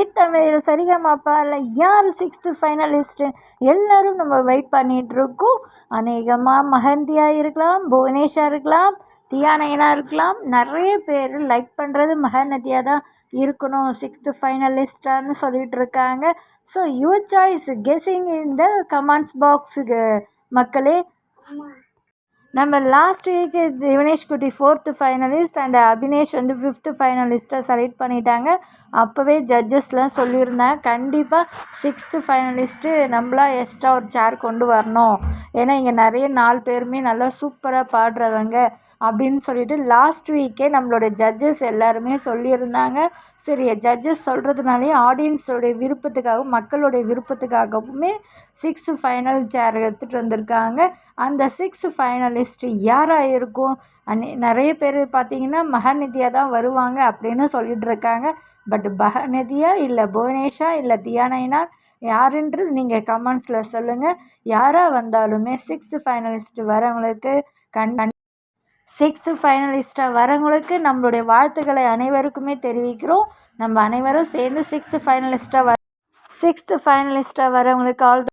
தமிழில் சரிகமாப்பாவில் யார் sixth finalist எல்லோரும் நம்ம வெயிட் பண்ணிகிட்ருக்கோம் அநேகமாக மகந்தியாக இருக்கலாம் புவனேஷாக இருக்கலாம் தியானையனாக இருக்கலாம். நிறைய பேர் லைக் பண்ணுறது மகநதியாக தான் இருக்கணும் சிக்ஸ்த்து ஃபைனலிஸ்டான்னு சொல்லிகிட்டு இருக்காங்க ஸோ யுவர் சாய்ஸ் கெஸ்ஸிங் இந்த கமெண்ட்ஸ் பாக்ஸுக்கு மக்களே. நம்ம லாஸ்ட் வீக் திவினேஷ் குட்டி ஃபோர்த்து ஃபைனலிஸ்ட் அண்ட் அபினேஷ் வந்து ஃபிஃப்த்து ஃபைனலிஸ்ட்டை செலக்ட் பண்ணிட்டாங்க. அப்போவே ஜட்ஜஸ்லாம் சொல்லியிருந்தேன் கண்டிப்பாக சிக்ஸ்த்து ஃபைனலிஸ்ட்டு நம்மளா எக்ஸ்ட்ரா ஒரு சேர் கொண்டு வரணும். ஏன்னா இங்கே நிறைய நாலு பேருமே நல்லா சூப்பராக பாடுறவங்க அப்படின்னு சொல்லிட்டு லாஸ்ட் வீக்கே நம்மளோட ஜட்ஜஸ் எல்லாருமே சொல்லியிருந்தாங்க. சரி ஜட்ஜஸ் சொல்கிறதுனாலே ஆடியன்ஸோடைய விருப்பத்துக்காகவும் மக்களுடைய விருப்பத்துக்காகவுமே சிக்ஸ்த்து ஃபைனல் சேர் எடுத்துகிட்டு வந்திருக்காங்க. அந்த சிக்ஸ் லிஸ்ட்டு யாராக இருக்கும் அநே நிறைய பேர் பார்த்தீங்கன்னா மகநிதியா தான் வருவாங்க அப்படின்னு சொல்லிட்டு இருக்காங்க பட் மகநிதியா இல்லை புவனேஷா இல்லை தியானைனா யாருன்றது நீங்கள் கமெண்ட்ஸில் சொல்லுங்கள் யாராக வந்தாலுமே சிக்ஸ்த்து ஃபைனலிஸ்ட்டு வரவங்களுக்கு கண் சிக்ஸ்த்து ஃபைனலிஸ்ட்டாக வரவங்களுக்கு நம்மளுடைய வாழ்த்துக்களை அனைவருக்குமே தெரிவிக்கிறோம். நம்ம அனைவரும் சேர்ந்து சிக்ஸ்த்து ஃபைனலிஸ்ட்டாக வ சிக்ஸ்த்து ஃபைனலிஸ்ட்டாக வரவங்களுக்கு ஆல்